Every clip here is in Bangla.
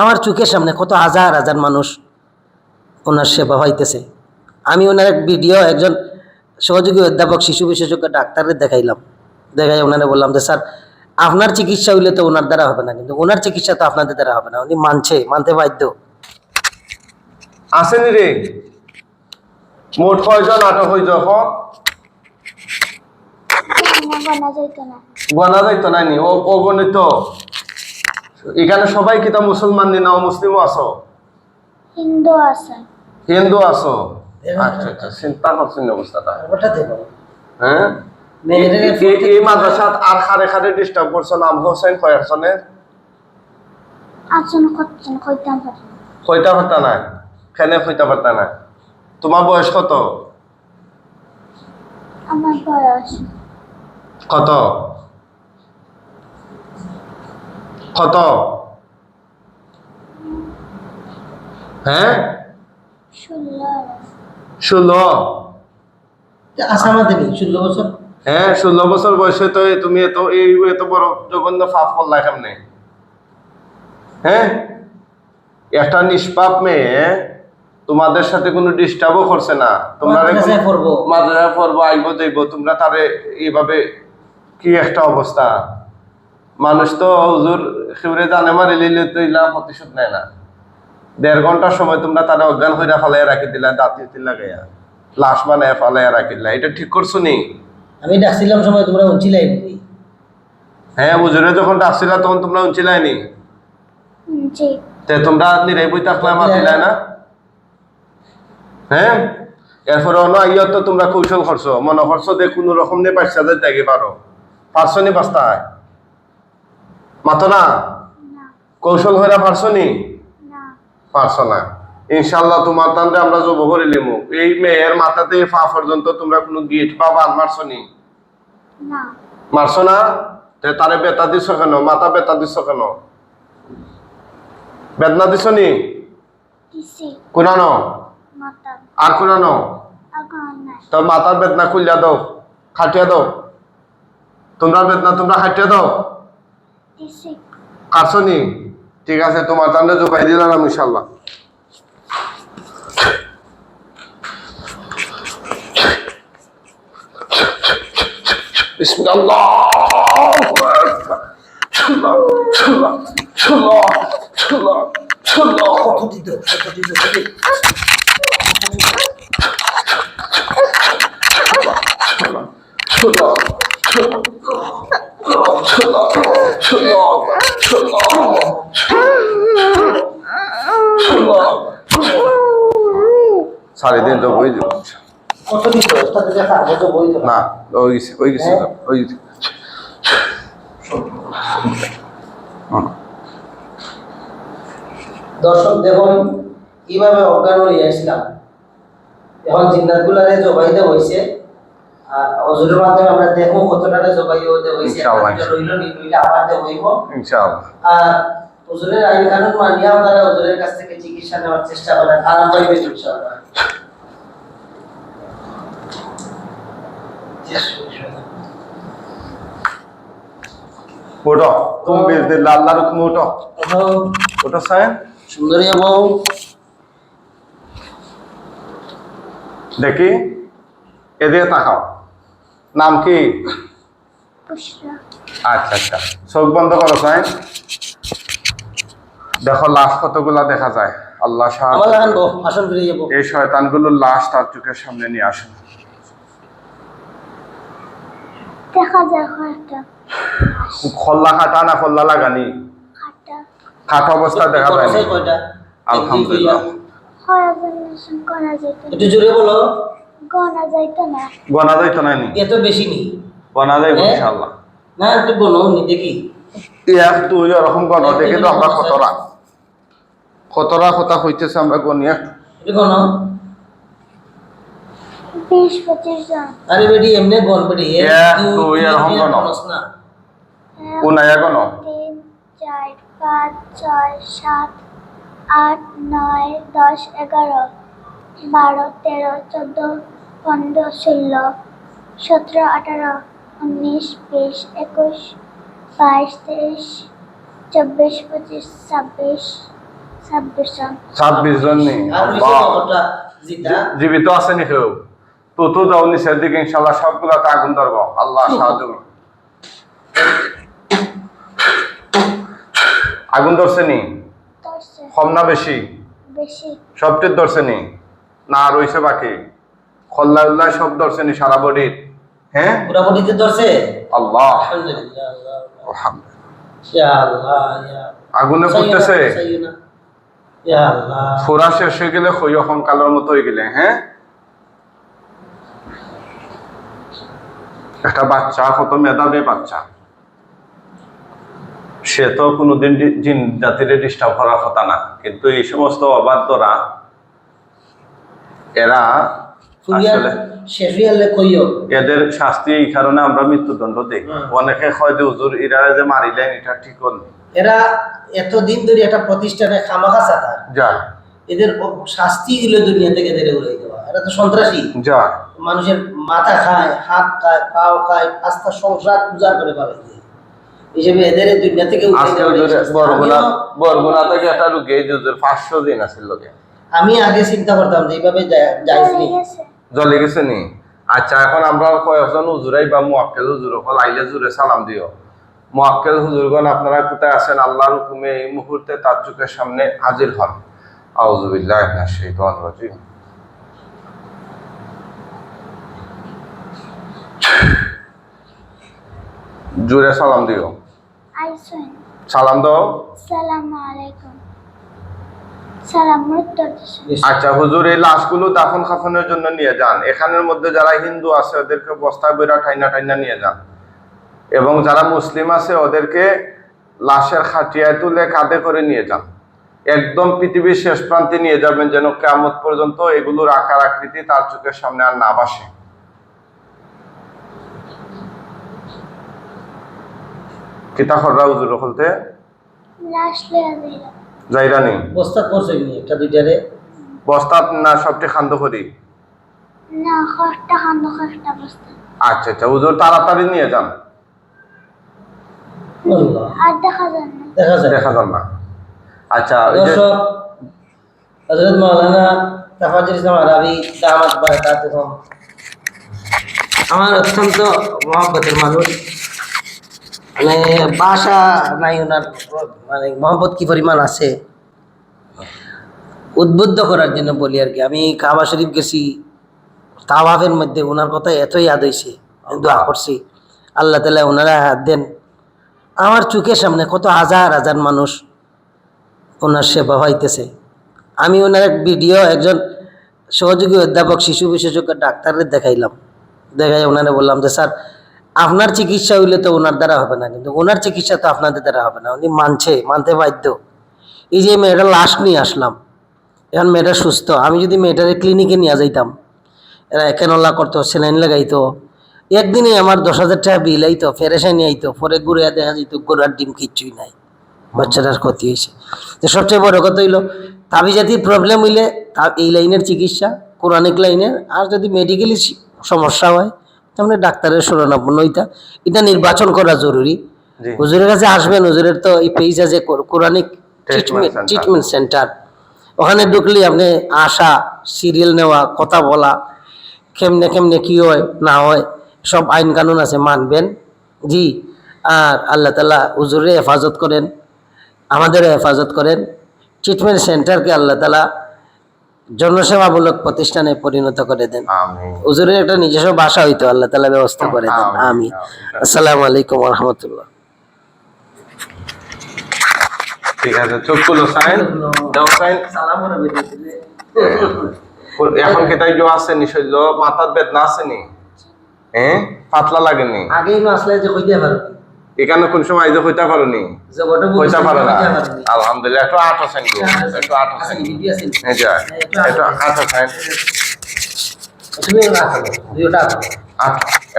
আমার চোখের সামনে কত হাজার হাজার মানুষ ওনার সেবা হইতেছে। আমি ওনার এক ভিডিও একজন সহযোগী অধ্যাপক শিশু বিশেষজ্ঞ ডাক্তারের দেখাইলাম। দেখাই ওনারে বললাম যে স্যার আপনার চিকিৎসা হইলে তো ওনার দ্বারা হবে না কিন্তু ওনার চিকিৎসা তো আপনাদের দ্বারা হবে না উনি মানছে মানতে বাধ্য। আসেনি রে। মোট কয়জন আটক যখ বানা যাইতো না। নাইনি ও অগণিত এখানে সবাই কিতা মুসলমান নি না মুসলিমও আছো? হিন্দু আছে। হিন্দু আছো? আচ্ছা আচ্ছা চিন্তা করছেন অবস্থাটা হ্যাঁ? এই- এই মাদ্রাসাত আর খারে খারে ডিস্টার্ব করছ নাম হোসেন কয়েকজনের আচরণ করছেন কইতাম না। কইতা পারতা নাই? কেনে কইতা পারতা নাই? তোমার বয়স কত? আমার বয়স। কত? কত? হ্যাঁ? ষোলো। ষোলো বছর। হ্যাঁ ষোলো বছর বয়সে তো তুমি এত এই এত বড় জঘন্য পাপ করলা কেমনে? হ্যাঁ? একটা নিষ্পাপ মেয়ে তোমাদের সাথে কোনো ডিস্টার্বও করছে না। তোমরা পড়ব। মাদ্রাসা পড়ব আইব যাইব তোমরা তারে এইভাবে কি একটা অবস্থা? মানুষ তো হুজুর শিবরে জানে মারি লিলে তো ইলা প্রতিশোধ নেয় না। দেড় ঘণ্টার সময় তোমরা তারা অজ্ঞান হইরা ফালাইয়া রাখি দিলা দাঁতি লাগাইয়া। লাশ বানায় ফালাইয়া রাখি দিলা এটা ঠিক করছ নি? আমি ডাকছিলাম সময় তোমরা উঞ্চিলাই হ্যাঁ হুজুরে যখন ডাকছিলা তখন তোমরা উঞ্চিলাইনি হুম, জি তে তোমরা নিরাই বই থাকলে মাতিলাই না? হ্যাঁ? এরপরে অন্য আইয়া তো তোমরা কৌশল করছ মনে করছ যে কোনো রকম নিয়ে পাঁচটা হাজার দেখে পারো। পারছ নি পাঁচটায়? মাতো না? কৌশল হইরা পারছ নি? পারছ না। ইনশাল্লাহ তোমার তান্ডে আমরা জব করে লিমু এই মেয়ের মাথাতে পা পর্যন্ত তোমরা কোনো গিট পা বান মারছো নি? মারছো না? তে তারে বেতা দিছ কেন? মাথা বেতা দিছ কেন? বেদনা দিছ নি? কোনানো আর কোনানো তোর মাথার বেদনা খুলিয়া দাও খাটিয়া দাও। তোমরা বেদনা তোমরা খাটিয়া দাও। দিছি। কাটছো নি ঠিক আছে তোমার তান্ডে জোগাই দিলাম ইনশাল্লাহ বিসমিল্লাহ। ছুল্লাহ ছুল্লাহ ছুল্লাহ ছুল্লাহ ছুল্লাহ কত দিত কত দিত কত দিত? সাড়ে দিন তো বই দিব। না, ওই গেছে ওই গেছে ওই দর্শক, দেখুন, কীভাবে অজ্ঞান আসলাম এখন জিন্নাত গুলারে জবাইতে হয়েছে। অজুরের মাধ্যমে আমরা দেখব কত টাকা জবাই হতে। রইল আবার হইব। ইনশাআল্লাহ। আর আইন কানুন মানিয়ে আপনারা কাছ থেকে চিকিৎসা নেওয়ার চেষ্টা করেন আরাম পাইবেন ইনশাআল্লাহ। ওটো তুমি আল্লাহর হুকুম ওটো ওটো সাহেব সুন্দরী বউ দেখি এদিকে তাকাও। নাম কি? আচ্ছা আচ্ছা। চোখ বন্ধ করো সাহেব দেখো লাশ কতগুলা দেখা যায়? আল্লাহ এই শয়তানগুলোর লাশ তার চোখের সামনে নিয়ে আসুন। দেখা যায় কয়েকটা খল্লা খাটা না খল্লা লাগানি? খাটা। অবস্থা দেখা যায় আলহামদুলিল্লাহ। একটু জোরে বলো। গনা যাইতো না। গনা যাইতো নি এত বেশি নেই গনা যাইব হ্যাঁ? ইনশাআল্লাহ। না একটু বলো নি দেখি। এক দুই এরকম গণ দেখে তো আমরা খতরা। খতরা কথা হইতেছে আমরা গনি এক একটু গণ বিশ পঁচিশ জন। আরে এমনি গণ এক এরকম গণ। না। গণ তিন চার পাঁচ ছয় সাত আট নয় দশ এগারো। বারো তেরো চোদ্দ পনেরো ষোলো সতেরো আঠারো উনিশ বিশ একুশ বাইশ তেইশ চব্বিশ পঁচিশ ছাব্বিশ ছাব্বিশ জন ছাব্বিশ জন জীবিত আছে নি কেউ তো তো দাও নিচের দিকে ইনশাল্লাহ সবগুলাতে আগুন ধরবো আল্লাহ সাহায্য। আগুন ধরছে নি কম না বেশি সবটির ধরছে নি না রইছে বাকি। খল্লা উল্লাহ সব ধরছে নি সারা বডির। হ্যাঁ? পুরাপুরিতে ধরছে? আল্লাহ। আলহামদুলিল্লাহ। আলহামদুলিল্লাহ। ইয়া আল্লাহ ইয়া আগুনে সাইয়্যিনা, ইয়া আল্লাহ। ফোরা শেষ হয়ে গেলে খই এখন কালোর মতো হয়ে গেলে হ্যাঁ? একটা বাচ্চা কত মেধাবী বাচ্চা। সে তো কোনোদিন জিন জাতির ডিস্টার্ব করার কথা না। কিন্তু এই সমস্ত অবাধ্যরা এরা এদের শাস্তি এই কারণে আমরা মৃত্যুদণ্ড দিই। হুম। অনেকে হয় যে হুজুর যে মারিলেন এটা ঠিক হল এরা এতদিন ধরে একটা প্রতিষ্ঠানে খামাখা চাতা। যা। এদের শাস্তি দিল দুনিয়া থেকে এদের উড়াই দেওয়া। এরা তো সন্ত্রাসী। যা। মানুষের মাথা খায় হাত খায় পাও খায় আস্থা সংসার উজাড় করে পাবে। হিসেবে এদের দুনিয়া থেকে। বরগুনা বরগুনা থেকে একটা রুগী পাঁচশো দিন আছে লোকে। আমি আগে চিন্তা করতাম যে এইভাবে যা- যাইনি চলে গেছে। নি আচ্ছা এখন আমরা কয়েকজন হুজুরাই বা মুয়াক্কেল হুজুর হল আইলে জুড়ে সালাম দিও। মুয়াক্কেল হুজুরগণ আপনারা কোথায় আছেন? আল্লাহর হুকুমে এই মুহূর্তে তার চোখের সামনে হাজির হন। আউযুবিল্লাহি মিনাশ শাইতানির রাজিম। জুড়ে সালাম দিও। সালাম দাও। সালামু আলাইকুম। আচ্ছা হুজুর এই লাশগুলো দাফন খাফনের জন্য নিয়ে যান। এখানের মধ্যে যারা হিন্দু আছে ওদেরকে বস্তা বেরা ঠাইনা ঠাইনা নিয়ে যান। এবং যারা মুসলিম আছে ওদেরকে লাশের খাটিয়ায় তুলে কাঁধে করে নিয়ে যান। একদম পৃথিবীর শেষ প্রান্তে নিয়ে যাবেন যেন কেমত পর্যন্ত এগুলোর আকার আকৃতি তার চোখের সামনে আর না বাসে কিতা খররা হুজুর হলতে লাশ যাইরানি বস্তা করছে নি একটা দুইটারে। বস্তা না সবটি খান্দ করি না কষ্টা খান্দ কষ্টা বস্তা। আচ্ছা আচ্ছা হুজুর তাড়াতাড়ি নিয়ে যান। আর দেখা যায় না। দেখা যায়। দেখা যান না। আচ্ছা দর্শক মৌলানা তাফাজুল ইসলাম আরবি দামাত বারাকাতুহুম আমার অত্যন্ত মহব্বতের মানুষ। মানে বাসা নাই ওনার মানে মহব্বত কি পরিমাণ আছে? উদ্বুদ্ধ করার জন্য বলি আর কি। আমি কাবা শরীফ গেছি তাওয়াফের মধ্যে ওনার কথা এতই ইয়াদ হয়েছে আমি দোয়া করছি। আল্লাহ তালা ওনারা হাত দেন। আমার চোখের সামনে কত হাজার হাজার মানুষ ওনার সেবা হইতেছে। আমি ওনার এক ভিডিও একজন সহযোগী অধ্যাপক শিশু বিশেষজ্ঞ ডাক্তারের দেখাইলাম। দেখাই ওনারা বললাম যে স্যার আপনার চিকিৎসা হইলে তো ওনার দ্বারা হবে না, কিন্তু ওনার চিকিৎসা তো আপনাদের দ্বারা হবে না, উনি মানছে, মানতে বাধ্য। এই যে মেয়েটার লাশ নিয়ে আসলাম, এখন মেয়েটা সুস্থ, আমি যদি মেয়েটারে ক্লিনিকে নিয়ে যাইতাম, এরা কেনলা করতো সেলাইন লাগাইতো, একদিনে আমার দশ হাজার টাকা বিল আইতো ফেরেসানি আইতো, পরে ঘুরে দেখা যেত গোড়ার ডিম কিচ্ছুই নাই, বাচ্চাটার ক্ষতি হয়েছে। তো সবচেয়ে বড় কথা হইল তাবি জাতির প্রবলেম হইলে এই লাইনের চিকিৎসা, কোরআনিক লাইনের, আর যদি মেডিকেলি সমস্যা হয় তাহলে ডাক্তারের শরণাপন্ন হইতা এটা নির্বাচন করা জরুরি। হুজুরের কাছে আসবেন হুজুরের তো এই পেজ আছে কোরআনিক ট্রিটমেন্ট ট্রিটমেন্ট সেন্টার ওখানে ঢুকলে আপনি আসা সিরিয়াল নেওয়া কথা বলা কেমনে কেমনে কি হয় না হয় সব আইন কানুন আছে মানবেন। জি আর আল্লাহ তালা হুজুরে হেফাজত করেন আমাদের হেফাজত করেন। ট্রিটমেন্ট সেন্টারকে আল্লাহ তালা জনসেবামূলক প্রতিষ্ঠানে পরিণত করে দেন। আমিন। হুজুরের একটা নিজস্ব বাসা হইতো আল্লাহ তালা ব্যবস্থা করে দেন। আমি আমিন। আসসালামু আলাইকুম রহমতুল্লাহ। ঠিক আছে চোখ খুলো সাইন। দাও সাইন। এখন কি তাই জো আছে নি শৈল মাথার বেদনা আছে নি হ্যাঁ? পাতলা লাগেনি? আগেই নো আসলে যে কইতে পারো। এখানে কোন সময় আইজে হইতে পারো নি যে বড় হইতে পারো না কইতে পারো নি। আলহামদুলিল্লাহ একটু আট আছেন গো। একটু আট আছেন। একটু আট আছেন।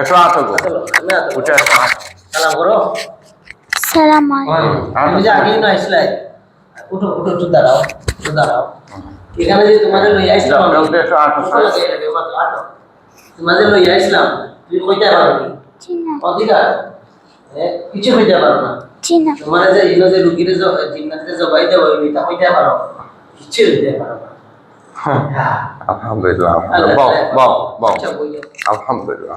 একটু আট গো। চলো আমি উঠে একটু আট। সালাম করো। সালাম আলাইকুম তুমি যে আগেই না আসলে উঠো উঠো একটু দাঁড়াও একটু দাঁড়াও। এখানে যে তোমাদের লই আসলাম আমি। তোমাদের লই আসলাম তুমি কইতে পারো অধিকার। কিছু কইতে পারো না। জি না। তোমার যে ইনো যে রুগীরে জিন্নাতে জবাই হইবি তা হইতে পারো কিছু হইতে পারো না। হ্যাঁ। আলহামদুলিল্লাহ। আলহামদুলিল্লাহ বও বও বও আচ্ছা আলহামদুলিল্লাহ।